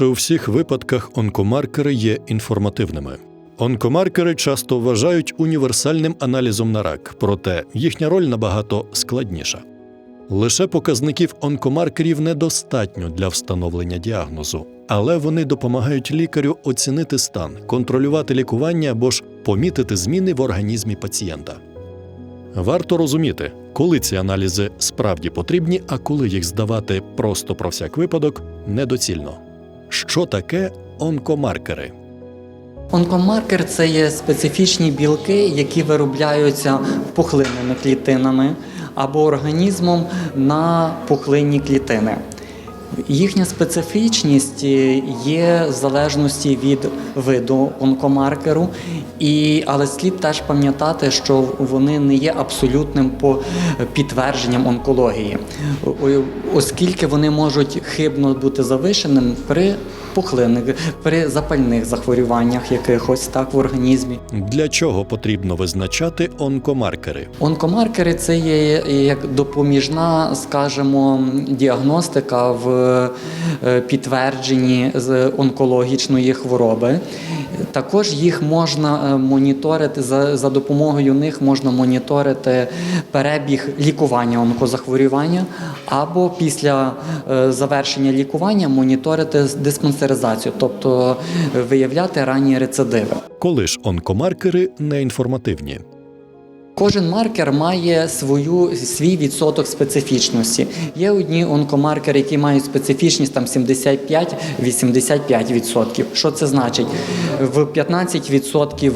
Майже у всіх випадках онкомаркери є інформативними. Онкомаркери часто вважають універсальним аналізом на рак, проте їхня роль набагато складніша. Лише показників онкомаркерів недостатньо для встановлення діагнозу, але вони допомагають лікарю оцінити стан, контролювати лікування або ж помітити зміни в організмі пацієнта. Варто розуміти, коли ці аналізи справді потрібні, а коли їх здавати просто про всяк випадок недоцільно. Що таке онкомаркери? Онкомаркер це є специфічні білки, які виробляються пухлинними клітинами або організмом на пухлинні клітини. Їхня специфічність є в залежності від виду онкомаркеру, і, але слід теж пам'ятати, що вони не є абсолютним по підтвердженням онкології, оскільки вони можуть хибно бути завишеним при пухлинних, при запальних захворюваннях якихось так в організмі. Для чого потрібно визначати онкомаркери? Онкомаркери це є як допоміжна, скажімо, діагностика в е, підтвердженні з онкологічної хвороби. Також їх можна е, моніторити за, за допомогою них можна моніторити перебіг лікування онкозахворювання, або після е, завершення лікування моніторити диспансеризацію, тобто виявляти ранні рецидиви. Коли ж онкомаркери неінформативні? Кожен маркер має свою свій відсоток специфічності. Є одні онкомаркери, які мають специфічність там 75-85%. Що це значить? В 15%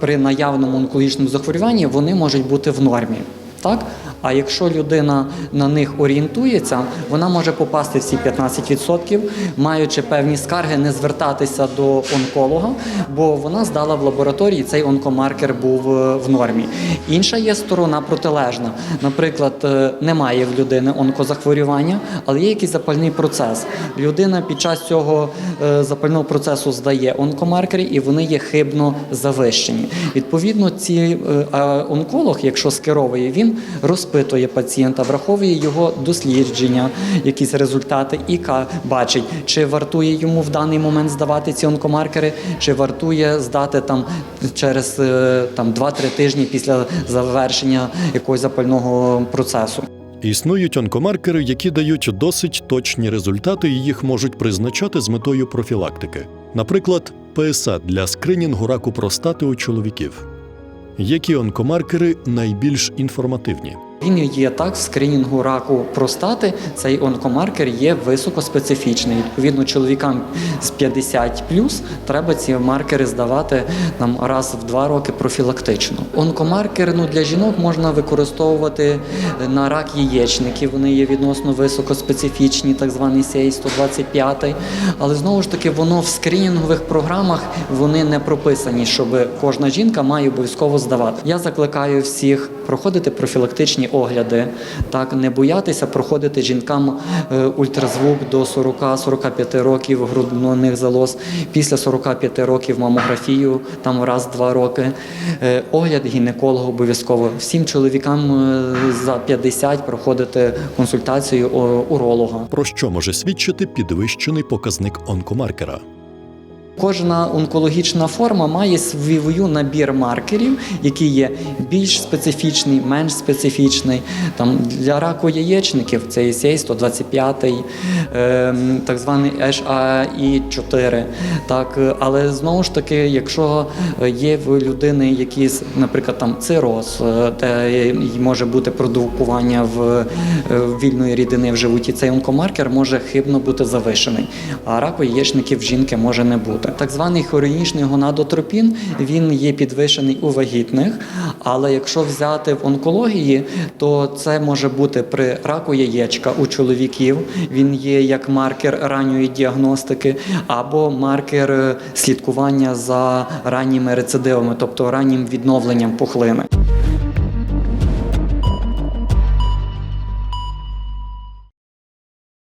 при наявному онкологічному захворюванні вони можуть бути в нормі. Так? А якщо людина на них орієнтується, вона може попасти в ці 15%, маючи певні скарги, не звертатися до онколога, бо вона здала в лабораторії, цей онкомаркер був е, в нормі. Інша є сторона протилежна. Наприклад, е, немає в людини онкозахворювання, але є якийсь запальний процес. Людина під час цього е, запального процесу здає онкомаркери, і вони є хибно завищені. Відповідно, ці онколог, якщо скеровує, він розпитує пацієнта, враховує його дослідження, якісь результати, і бачить, чи вартує йому в даний момент здавати ці онкомаркери, чи вартує здати там через е, там 2-3 тижні після завершення якогось запального процесу. Існують онкомаркери, які дають досить точні результати, і їх можуть призначати з метою профілактики. Наприклад, ПСА для скринінгу раку простати у чоловіків. Які онкомаркери найбільш інформативні? Він є так в скринінгу раку простати. Цей онкомаркер є високоспецифічний. Відповідно, чоловікам з 50 плюс треба ці маркери здавати нам раз в два роки профілактично. Онкомаркер ну, для жінок можна використовувати на рак яєчників. Вони є відносно високоспецифічні, так званий сей 125 Але знову ж таки, воно в скринінгових програмах вони не прописані, щоб кожна жінка має обов'язково здавати. Я закликаю всіх проходити профілактичні огляди, так не боятися проходити жінкам е, ультразвук до 40-45 років грудних залоз, після 45 років мамографію, там раз-два роки. Е, Огляд гінеколога обов'язково. Всім чоловікам е, за 50 проходити консультацію уролога. Про що може свідчити підвищений показник онкомаркера? Кожна онкологічна форма має свій набір маркерів, які є більш специфічний, менш специфічний. Там для раку яєчників це ECA 125, ем, так званий HAI4. Так, е, але знову ж таки, якщо є в людини якийсь, наприклад, там цироз, е, де може бути продукування в е, вільної рідини в животі, цей онкомаркер може хибно бути завишений, а раку яєчників жінки може не бути. Так званий хронічний гонадотропін, він є підвищений у вагітних, але якщо взяти в онкології, то це може бути при раку яєчка у чоловіків. Він є як маркер ранньої діагностики, або маркер е, слідкування за ранніми рецидивами, тобто раннім відновленням пухлини.